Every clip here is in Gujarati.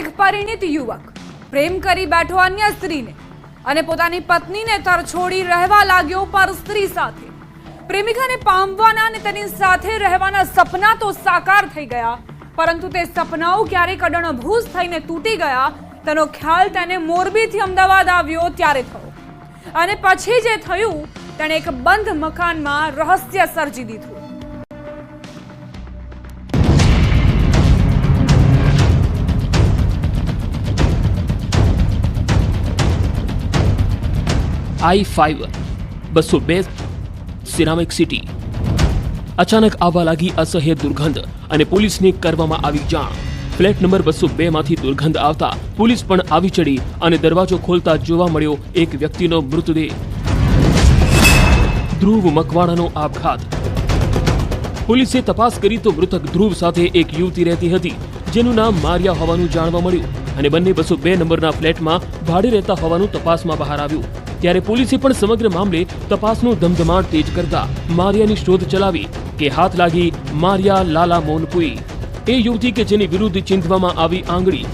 એક પરિણીત યુવક. પ્રેમ કરી બેઠો અન્ય સ્ત્રીને અને પોતાની પત્નીને તરછોડી રહેવા લાગ્યો પર સ્ત્રી સાથે. પ્રેમિકાને પામવાના અને તેની સાથે રહેવાના સપના તો સાકાર થઈ ગયા, પરંતુ તે સપનાઓ ક્યારેક અડણભૂસ થઈને તૂટી ગયા. તેનો ખ્યાલ તેને મોરબીથી અમદાવાદ આવ્યો ત્યારે થયો. અને પછી જે થયું, તેણે એક બંધ મકાનમાં રહસ્ય સર્જી દીધું. આઈ ફાઈવ, બસો બે, સિરામિક સિટી. અચાનક આવવા લાગી અસહ્ય દુર્ગંધ અને પોલીસને કરવામાં આવી જાણ. ફ્લેટ નંબર બસો બે માંથી દુર્ગંધ આવતા પોલીસ પણ આવી ચડી અને દરવાજો ખોલતા જોવા મળ્યો એક વ્યક્તિનો મૃતદેહ. ધ્રુવ મકવાણાનો આપઘાત. પોલીસે તપાસ કરી તો મૃતક ધ્રુવ સાથે એક યુવતી રહેતી હતી, જેનું નામ મારિયા હોવાનું જાણવા મળ્યું અને બંને બસો બે નંબરના ફ્લેટમાં ભાડે રહેતા હોવાનું તપાસમાં બહાર આવ્યું. ત્યારે પોલીસે પણ સમગ્ર મામલે તપાસનો ધમધમાટ તેજ કરતા મારિયાની શોધ ચલાવી કે હાથ લાગી મારિયા લાલા મોનપુઈ. એ યુવતી કે જેની વિરુદ્ધ ચીંધવામાં આવી આંગળી,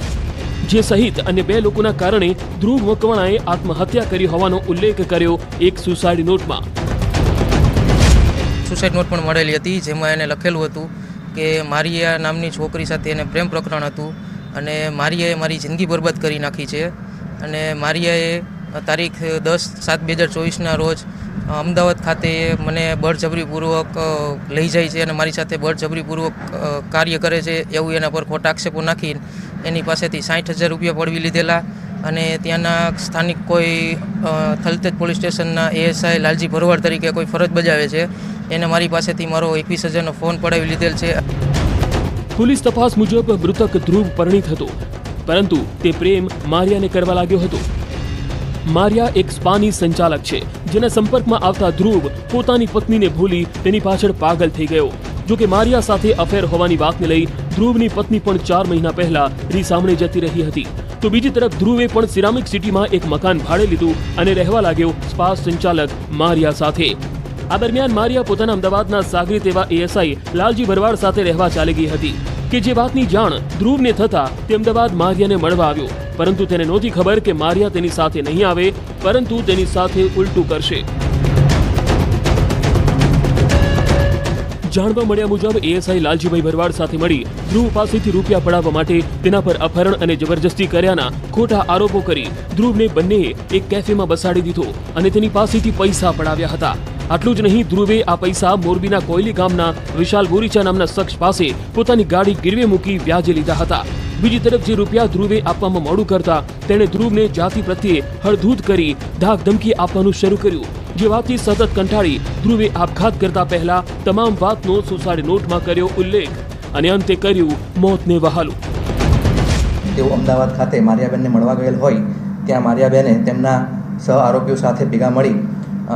જે સહિત અન્ય બે લોકોના કારણે ધ્રુવ મકવાણાએ આત્મહત્યા કરી હોવાનો ઉલ્લેખ કર્યો એક સુસાઇડ નોટમાં. સુસાઇડ નોટ પણ મળેલી હતી, જેમાં એને લખેલું હતું કે મારિયા નામની છોકરી સાથે એને પ્રેમ પ્રકરણ હતું અને મારિયાએ મારી જિંદગી બરબાદ કરી નાખી છે અને મારિયાએ તારીખ દસ સાત બે હજાર ચોવીસના રોજ અમદાવાદ ખાતે મને બળજબરીપૂર્વક લઈ જાય છે અને મારી સાથે બળજબરીપૂર્વક કાર્ય કરે છે એવું એના પર ખોટા આક્ષેપો નાખીને એની પાસેથી સાઠ હજાર રૂપિયા પડવી લીધેલા અને ત્યાંના સ્થાનિક કોઈ થલતેજ પોલીસ સ્ટેશનના એએસઆઈ લાલજી ભરવાડ તરીકે કોઈ ફરજ બજાવે છે, એને મારી પાસેથી મારો એકવીસ હજારનો ફોન પડાવી લીધેલ છે. પોલીસ તપાસ મુજબ મૃતક ધ્રુવ પરિણીત હતો, પરંતુ તે પ્રેમ મારિયાને કરવા લાગ્યો હતો. મારિયા એક સ્પાની સંચાલક છે, જેના સંપર્કમાં આવતા ધ્રુવ પોતાની પત્નીને ભૂલી તેની પાછળ પાગલ થઈ ગયો. જો કે મારિયા સાથે અફેર હોવાની વાતને લઈ ધ્રુવની પત્ની પણ ચાર મહિના પહેલા રીસામણે જતી રહી હતી. તો બીજી તરફ ધ્રુવે પણ સિરામિક સિટીમાં એક મકાન ભાડે લીધું અને રહેવા લાગ્યો સ્પા સંચાલક મારિયા સાથે. આ દરમિયાન મારિયા પોતાના અમદાવાદના સાગરી તેવા એએસઆઈ લાલજી ભરવાડ સાથે રહેવા ચાલી ગઈ હતી, કે જે વાતની જાણ ધ્રુવને થતા તે અમદાવાદ મારિયાને મળવા આવ્યો. પરંતુ તેને નહોતી ખબર કે મારિયા તેની સાથે નહીં આવે, પરંતુ તેની સાથે ઉલટું કરશે. જાણવા મળ્યા મુજબ એએસઆઈ લાલજીભાઈ ભરવાડ સાથે મળી ધ્રુવ પાસેથી રૂપિયા પડાવવા માટે તેના પર અપહરણ અને જબરજસ્તી કર્યાના ખોટા આરોપો કરી ધ્રુવને બંનેએ એક કેફેમાં બસાડી દીધો અને તેની પાસેથી પૈસા પડાવ્યા હતા. આટલું જ નહીં, ધ્રુવે આ પૈસા મોરબીના કોયલી ગામના વિશાલ બોરીચા નામના શખ્સ પાસે પોતાની ગાડી ગીરવે મૂકી વ્યાજે લીધા હતા. બીજી તરફ જે રૂપિયા ધ્રુવે આપવામાં મોડું કરતા તેણે ધ્રુવને જાતિ પ્રત્યે હળધૂત કરી ધાક ધમકી આપવાનું શરૂ કર્યું. જે વાતથી સતત કંટાળી ધ્રુવે આપઘાત કરતા પહેલા તમામ વાતનો સુસાડી નોટમાં કર્યો ઉલ્લેખ અને અંતે કર્યું મોતને વહાલું. તેઓ અમદાવાદ ખાતે મારિયાબેનને મળવા ગયેલ હોય ત્યાં મારિયાબેને તેમના સહ આરોપીઓ સાથે ભેગા મળી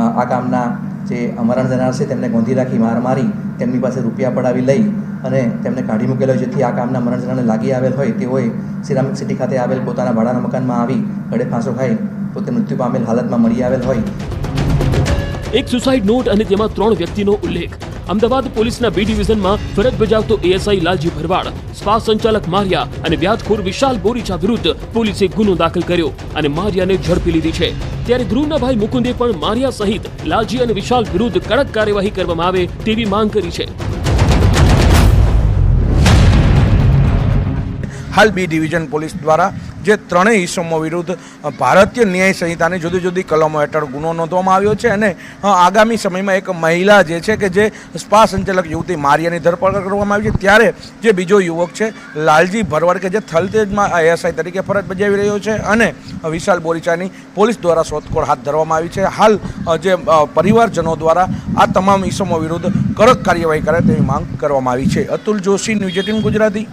આ કામના જે અમરણ જનાર છે તેમને ગોંધી રાખી માર મારી તેમની પાસે રૂપિયા પડાવી લઈ અને તેમને કાઢી મૂકેલો જેથી આ કામના મરણ લાગી આવેલ હોય, તેઓએ સિરામિક સિટી ખાતે આવેલ પોતાના ભાડાના મકાનમાં આવી ગળે ફાંસો ખાઈ પોતે મૃત્યુ પામેલ હાલતમાં મળી આવેલ હોય. એક સુસાઇડ નોટ અને તેમાં ત્રણ વ્યક્તિનો ઉલ્લેખ. અમદાવાદ પોલીસના બી ડિવિઝનમાં ફરજ બજાવતો એએસઆઈ લાલજી ભરવાડ, સ્પા સંચાલક મારિયા અને વ્યાજખોર વિશાલ બોરીચા વિરુદ્ધ પોલીસે ગુનો દાખલ કર્યો અને મારિયાને ઝડપી લીધી છે. ત્યારે ધ્રુવના ભાઈ મુકુંદે પણ મારિયા સહિત લાલજી અને વિશાલ વિરુદ્ધ કડક કાર્યવાહી કરવામાં આવે તેવી માંગ કરી છે. હાલ બી ડિવિઝન પોલીસ દ્વારા જે ત્રણેય ઇસમો વિરુદ્ધ ભારતીય ન્યાય સંહિતાની જુદી જુદી કલમો હેઠળ ગુનો નોંધવામાં આવ્યો છે અને આગામી સમયમાં એક મહિલા જે છે કે જે સ્પા સંચાલક યુવતી મારિયાની ધરપકડ કરવામાં આવી છે. ત્યારે જે બીજો યુવક છે, લાલજી ભરવાડ કે જે થલતેજમાં એએસઆઈ તરીકે ફરજ બજાવી રહ્યો છે અને વિશાલ બોરીચાની પોલીસ દ્વારા શોધખોળ હાથ ધરવામાં આવી છે. હાલ જે પરિવારજનો દ્વારા આ તમામ ઇસમો વિરુદ્ધ કડક કાર્યવાહી કરે તેવી માંગ કરવામાં આવી છે. Atul Joshi, news eighteen Gujarati.